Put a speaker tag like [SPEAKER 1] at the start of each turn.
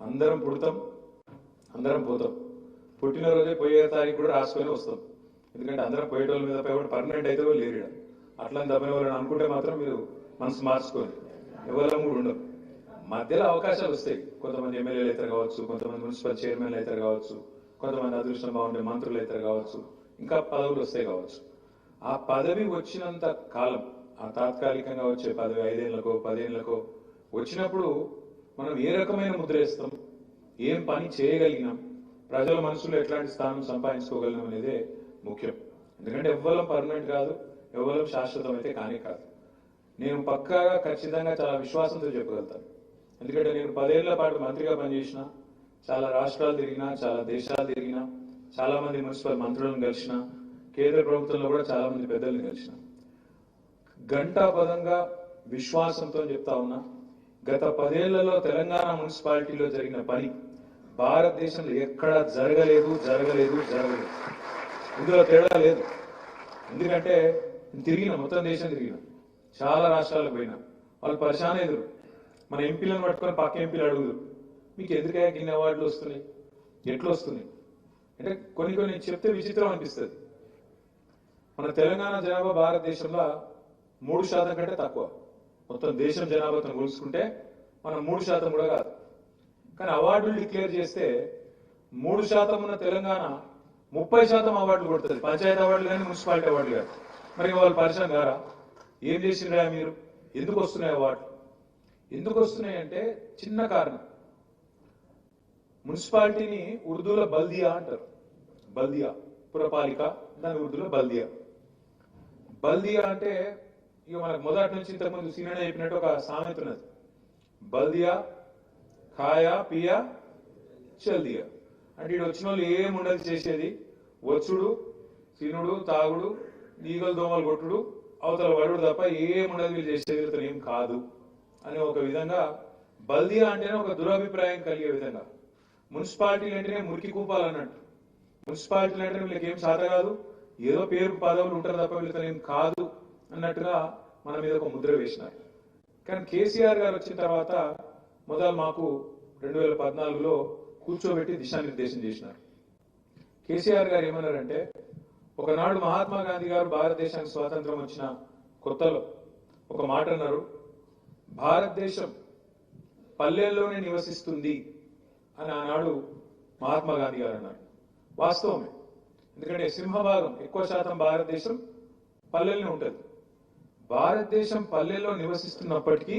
[SPEAKER 1] అందరం పుడతాం అందరం పోతాం. పుట్టినరోజే పోయే తారీఖు కూడా రాసుకొని వస్తాం. ఎందుకంటే అందరం పోయేటోళ్ళ మీద పోయి పర్మనెంట్ అయితే వాళ్ళు లేరు అట్లా దమ్మిన వాళ్ళని అనుకుంటే మాత్రం మీరు మనసు మార్చుకొని ఎవరం కూడా ఉండవు. మధ్యలో అవకాశాలు వస్తాయి. కొంతమంది ఎమ్మెల్యేలు అవుతారు కావచ్చు కొంతమంది మున్సిపల్ చైర్మన్లు అవుతారు కావచ్చు కొంతమంది అదృష్టం బాగుండే మంత్రులు అవుతారు కావచ్చు ఇంకా పదవులు వస్తాయి కావచ్చు. ఆ పదవి వచ్చినంత కాలం ఆ తాత్కాలికంగా వచ్చే పదవి ఐదేళ్ళకో పదేళ్ళకో వచ్చినప్పుడు మనం ఏ రకమైన ముద్ర వేస్తాం? ఏం పని చేయగలిగినాం? ప్రజల మనసులో ఎట్లాంటి స్థానం సంపాదించుకోగలిగినాం అనేదే ముఖ్యం. ఎందుకంటే ఎవ్వరం పర్మనెంట్ కాదు ఎవ్వరం శాశ్వతం అయితే కానే కాదు. నేను పక్కాగా ఖచ్చితంగా చాలా విశ్వాసంతో చెప్పగలుగుతాను. ఎందుకంటే నేను పదేళ్ళ పాటు మంత్రిగా పనిచేసిన చాలా రాష్ట్రాలు తిరిగినా చాలా దేశాలు తిరిగినా చాలా మంది మున్సిపల్ మంత్రులను కలిసిన కేంద్ర ప్రభుత్వంలో కూడా చాలా మంది పెద్దలను కలిసిన. గంటాపదంగా విశ్వాసంతో చెప్తా ఉన్నా గత పదేళ్ళలో తెలంగాణ మున్సిపాలిటీలో జరిగిన పని భారతదేశంలో ఎక్కడా జరగలేదు జరగలేదు జరగలేదు. ఇందులో తేడా లేదు. ఎందుకంటే నేను తిరిగిన మొత్తం దేశం తిరిగిన చాలా రాష్ట్రాలకు పోయినా వాళ్ళు పరిశాన ఎదురు. మన ఎంపీలను పట్టుకొని పక్క ఎంపీలు అడుగుదు మీకు ఎదురుగా ఇన్ని అవార్డులు వస్తున్నాయి? ఎట్లా వస్తున్నాయి? అంటే కొన్ని కొన్ని చెప్తే విచిత్రం అనిపిస్తుంది. మన తెలంగాణ జనాభా భారతదేశంలో మూడు శాతం కంటే తక్కువ. మొత్తం దేశం జనాభాతో పోల్చుకుంటే మనం మూడు శాతం కూడా కాదు. కానీ అవార్డులు డిక్లేర్ చేస్తే మూడు శాతం ఉన్న తెలంగాణ ముప్పై శాతం అవార్డులు కొడుతుంది. పంచాయతీ అవార్డులు కానీ మున్సిపాలిటీ అవార్డులు కానీ మరి వాళ్ళు పరిచయం గారా ఏం చేసినరా మీరు? ఎందుకు వస్తున్నాయి అవార్డులు? ఎందుకు వస్తున్నాయి అంటే చిన్న కారణం. మున్సిపాలిటీని ఉర్దూలో బల్దియా అంటారు. బల్దియా పురపాలిక దాని ఉర్దూలో బల్దియా. బల్దియా అంటే ఇక మనకు మొదటి నుంచి ఇంతకుముందు సీనియర్ చెప్పినట్టు ఒక సామెత ఉన్నది. బల్దియా ఖాయా పియా చల్దియా. అంటే ఇటు వచ్చిన వాళ్ళు ఏముండదు చేసేది. వచ్చుడు తినుడు తాగుడు ఈగలు దోమలు కొట్టుడు అవతల వరుడు తప్ప ఏముండదు వీళ్ళు చేసేది వీళ్ళతో ఏం కాదు అని ఒక విధంగా బల్దియా అంటేనే ఒక దురభిప్రాయం కలిగే విధంగా. మున్సిపాలిటీలు అంటేనే మురికి కూపాలన్నట్టు మున్సిపాలిటీలు అంటే వీళ్ళకి ఏం సాధ కాదు. ఏదో పేరు పదవులు ఉంటారు తప్ప వీళ్ళతో ఏం కాదు. అన్నట్టుగా మన మీద ఒక ముద్ర వేసినారు కానీ కేసీఆర్ గారు వచ్చిన తర్వాత మొదలు మాకు రెండు వేల పద్నాలుగులో కూర్చోబెట్టి దిశానిర్దేశం చేసినారు. కేసీఆర్ గారు ఏమన్నారంటే ఒకనాడు మహాత్మా గాంధీ గారు భారతదేశానికి స్వాతంత్రం వచ్చిన కొత్తలో ఒక మాట అన్నారు. భారతదేశం పల్లెల్లోనే నివసిస్తుంది అని ఆనాడు మహాత్మా గాంధీ గారు అన్నారు. వాస్తవమే. ఎందుకంటే సింహభాగం ఎక్కువ శాతం భారతదేశం పల్లెల్లోనే ఉంటుంది. భారతదేశం పల్లెల్లో నివసిస్తున్నప్పటికీ